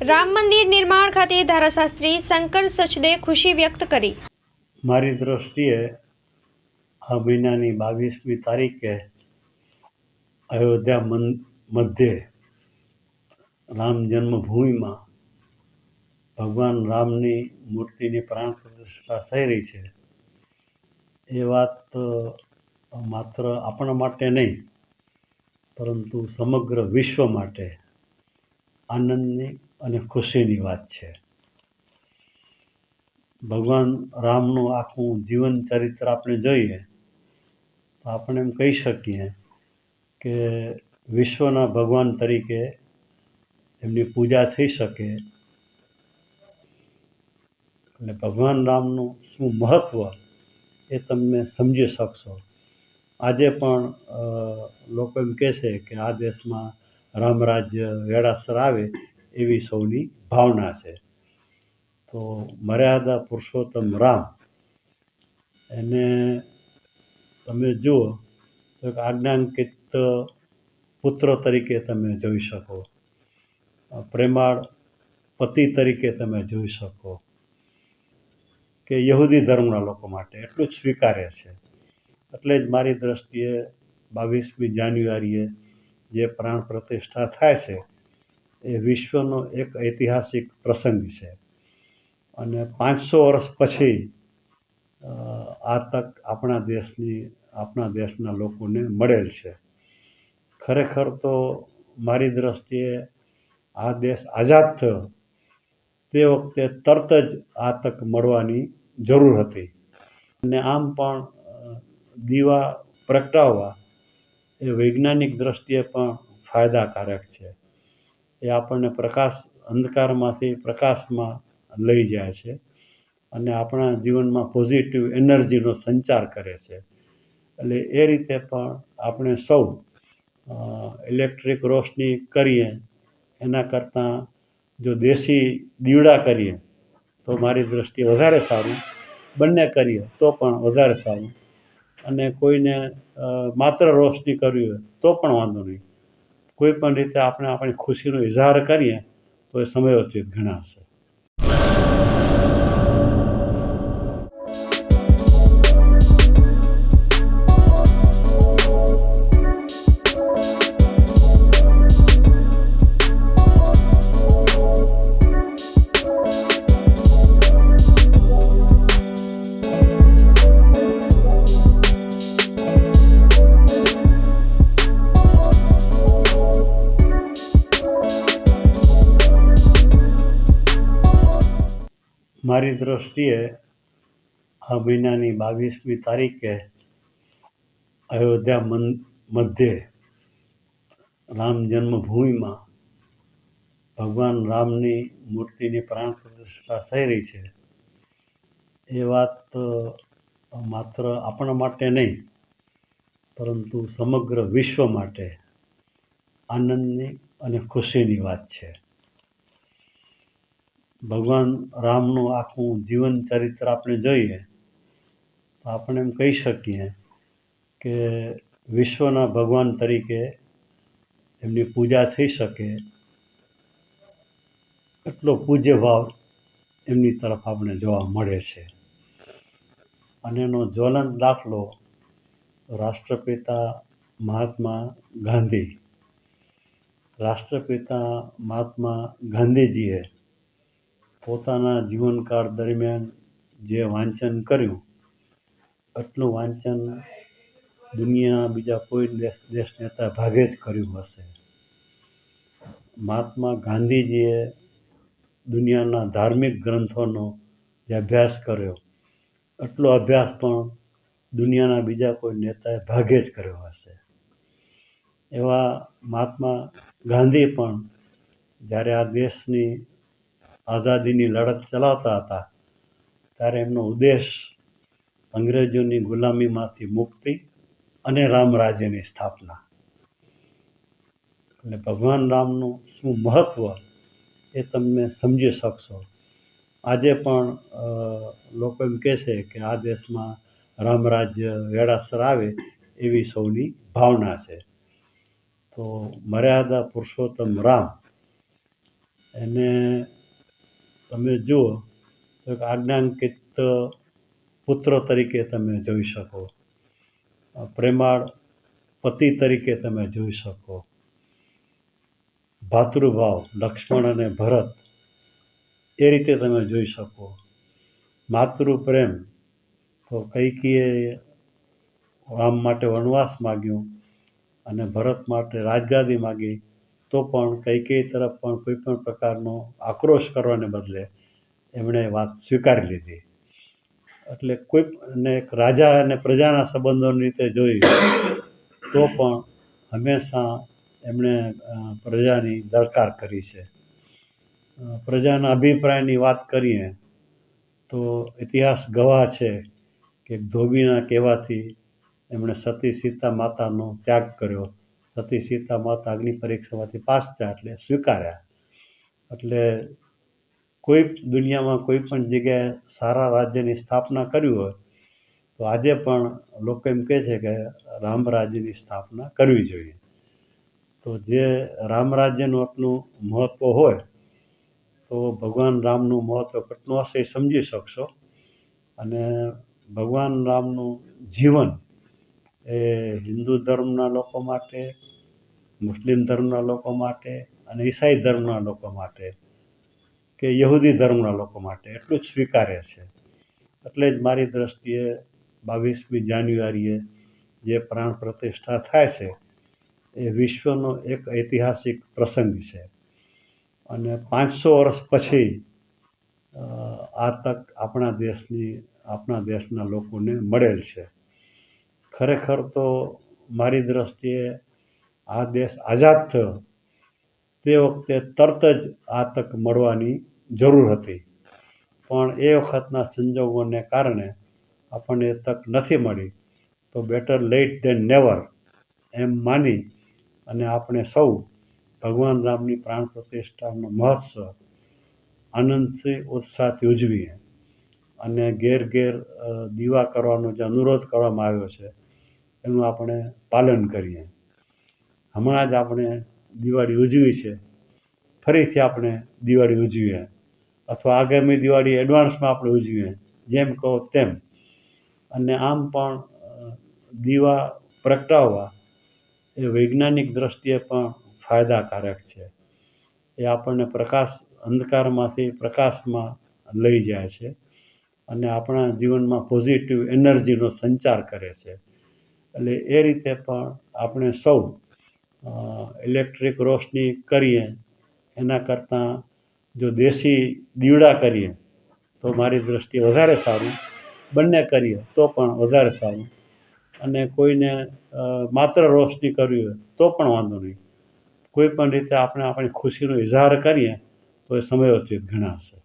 રામ મંદિર નિર્માણ ખાતે ધારાશાસ્ત્રી શંકર સચદે ખુશી વ્યક્ત કરી. મારી દૃષ્ટિએ આ મહિનાની બાવીસમી તારીખે અયોધ્યા મન, મધ્યે રામ જન્મભૂમિમાં ભગવાન રામની મૂર્તિની પ્રાણ પ્રતિષ્ઠા થઈ રહી છે. એ વાત માત્ર આપણા માટે નહીં, પરંતુ સમગ્ર વિશ્વ માટે આનંદની અને ખુશીની વાત છે. ભગવાન રામનું આખું જીવન ચરિત્ર આપણે જોઈએ, તો આપણે એમ કહી શકીએ કે વિશ્વના ભગવાન તરીકે એમની પૂજા થઈ શકે અને ભગવાન રામનું શું મહત્ત્વ એ તમે સમજી શકશો. આજે પણ લોકો એમ કહે છે કે આ દેશમાં રામ રાજ્ય વેળાસર આવે એવી સૌની ભાવના છે. તો મર્યાદા પુરુષોત્તમ રામ, એને તમે જુઓ તો એક આજ્ઞાંકિત પુત્ર તરીકે તમે જોઈ શકો, પ્રેમાળ પતિ તરીકે તમે જોઈ શકો, કે યહૂદી ધર્મના લોકો માટે એટલું જ સ્વીકારે છે. એટલે જ મારી દૃષ્ટિએ બાવીસમી જાન્યુઆરીએ જે પ્રાણ પ્રતિષ્ઠા થાય છે એ વિશ્વનો એક ઐતિહાસિક પ્રસંગ છે. અને પાંચસો વર્ષ પછી આ તક આપણા દેશની, આપણા દેશના લોકોને મળેલ છે. ખરેખર તો મારી દૃષ્ટિએ આ દેશ આઝાદ થયો. તે વખતે તરત જ આ તક મળવાની જરૂર હતી. અને આમ પણ દીવા પ્રગટાવવા એ વૈજ્ઞાનિક દૃષ્ટિએ પણ ફાયદાકારક છે. એ આપણને પ્રકાશ, અંધકારમાંથી પ્રકાશમાં લઈ જાય છે અને આપણા જીવનમાં પોઝિટિવ એનર્જીનો સંચાર કરે છે. એટલે એ રીતે પણ આપણે સૌ ઇલેક્ટ્રિક રોશની કરીએ, એના કરતાં જો દેશી દીવડા કરીએ, તો મારી દૃષ્ટિએ વધારે સારું. બંને કરીએ, તો પણ વધારે સારું. અને કોઈને માત્ર રોશની કરવી હોય તો પણ વાંધો નહીં. કોઈ પણ રીતે આપણે આપણી ખુશીનો ઇઝહાર કરીએ તો એ સમયોચિત ગણાશે મારી દૃષ્ટિએ આ મહિનાની બાવીસમી તારીખે અયોધ્યા મન, મધ્યે રામ જન્મભૂમિમાં ભગવાન રામની મૂર્તિની પ્રાણ પ્રતિષ્ઠા થઈ રહી છે. એ વાત માત્ર આપણા માટે નહીં, પરંતુ સમગ્ર વિશ્વ માટે આનંદની અને ખુશીની વાત છે. ભગવાન રામનું આખું જીવન ચરિત્ર આપણે જોઈએ, તો આપણે એમ કહી શકીએ કે વિશ્વના ભગવાન તરીકે એમની પૂજા થઈ શકે, એટલો પૂજ્ય ભાવ એમની તરફ આપણે જોવા મળે છે. અને એનો જ્વલંત દાખલો રાષ્ટ્રપિતા મહાત્મા ગાંધી, રાષ્ટ્રપિતા મહાત્મા ગાંધીજીએ પોતાના જીવનકાળ દરમિયાન જે વાંચન કર્યું એટલું વાંચન દુનિયાના બીજા કોઈ દેશ દેશ નેતા ભાગે જ કર્યું હશે. મહાત્મા ગાંધીજીએ દુનિયાના ધાર્મિક ગ્રંથોનો જે અભ્યાસ કર્યો એટલો અભ્યાસ પણ દુનિયાના બીજા કોઈ નેતાએ ભાગે જ કર્યો હશે. એવા મહાત્મા ગાંધી પણ જ્યારે આ દેશની આઝાદીની લડત ચલાવતા હતા. ત્યારે એમનો ઉદ્દેશ અંગ્રેજોની ગુલામીમાંથી મુક્તિ અને રામરાજ્યની સ્થાપના. એટલે ભગવાન રામનું શું મહત્ત્વ એ તમે સમજી શકશો. આજે પણ લોકો એમ કહે છે કે આ દેશમાં રામરાજ્ય વેળાસર આવે એવી સૌની ભાવના છે. તો મર્યાદા પુરુષોત્તમ રામ, એને તમે જુઓ તો એક આજ્ઞાંકિત પુત્ર તરીકે તમે જોઈ શકો. પ્રેમાળ પતિ તરીકે તમે જોઈ શકો. ભાતૃભાવ, લક્ષ્મણ અને ભરત એ રીતે તમે જોઈ શકો. માતૃ પ્રેમ તો કૈકીએ રામ માટે વનવાસ માગ્યો અને ભરત માટે રાજગાદી માગી. તો પણ કૈકેયી તરફ પણ કોઈ પણ પ્રકારનો આક્રોશ કરવાને બદલે એમણે વાત સ્વીકારી લીધી. એટલે કોઈ ને એક રાજા અને પ્રજાના સંબંધોની રીતે જોઈ તો પણ હંમેશા એમણે પ્રજાની દરકાર કરી છે. પ્રજાના અભિપ્રાયની વાત કરીએ, તો ઇતિહાસ ગવાહ છે કે ધોબીના કહેવાથી એમણે સતી સીતા માતાનો ત્યાગ કર્યો. સતી સીતા માતા અગ્નિ પરીક્ષામાંથી પાસ થયા એટલે સ્વીકાર્યા. એટલે કોઈ દુનિયામાં કોઈ પણ જગ્યાએ સારા રાજ્યની સ્થાપના કરવી હોય, તો આજે પણ લોકો એમ કહે છે કે રામ રાજ્યની સ્થાપના કરવી જોઈએ. તો જે રામ રાજ્યનું આટલું મહત્ત્વ હોય, તો ભગવાન રામનું મહત્ત્વ કેટલું હશે એ સમજી શકશો. અને ભગવાન રામનું જીવન એ હિન્દુ ધર્મના લોકો માટે, મુસ્લિમ ધર્મના લોકો માટે અને ઈસાઈ ધર્મના લોકો માટે કે યહૂદી ધર્મના લોકો માટે એટલું જ સ્વીકારે છે. એટલે જ મારી દૃષ્ટિએ બાવીસમી જાન્યુઆરીએ જે પ્રાણ પ્રતિષ્ઠા થાય છે, એ વિશ્વનો એક ઐતિહાસિક પ્રસંગ છે. અને પાંચસો વર્ષ પછી આ તક આપણા દેશની, આપણા દેશના લોકોને મળેલ છે. ખરેખર તો મારી દૃષ્ટિએ આ દેશ આઝાદ થયો, તે વખતે તરત જ આ તક મળવાની જરૂર હતી. પણ એ વખતના સંજોગોને કારણે આપણને તક નથી મળી. તો બેટર લેટ ધેન નેવર એમ માની અને આપણે સૌ ભગવાન રામની પ્રાણ પ્રતિષ્ઠાનો મહોત્સવ આનંદથી ઉત્સાહથી ઉજવીએ. અને ઘેર ઘેર દીવા કરવાનો જે અનુરોધ કરવામાં આવ્યો છે એનું આપણે પાલન કરીએ. હમણાં જ આપણે દિવાળી ઉજવી છે. ફરીથી આપણે દિવાળી ઉજવીએ. અથવા આગામી દિવાળી એડવાન્સમાં આપણે ઉજવીએ. જેમ કહો તેમ. અને આમ પણ દીવા પ્રગટાવવા એ વૈજ્ઞાનિક દૃષ્ટિએ પણ ફાયદાકારક છે. એ આપણને પ્રકાશ, અંધકારમાંથી પ્રકાશમાં લઈ જાય છે. અને આપણા જીવનમાં પોઝિટિવ એનર્જીનો સંચાર કરે છે. એટલે એ રીતે પણ આપણે સૌ ઇલેક્ટ્રિક રોશની કરીએ. એના કરતાં જો દેશી દીવડા કરીએ, તો મારી દૃષ્ટિએ વધારે સારું. બંને કરીએ, તો પણ વધારે સારું. અને કોઈને માત્ર રોશની કરવી હોય, તો પણ વાંધો નહીં. કોઈ પણ રીતે આપણે આપણી ખુશીનો ઇઝહાર કરીએ, તો એ સમયોચિત ગણાશે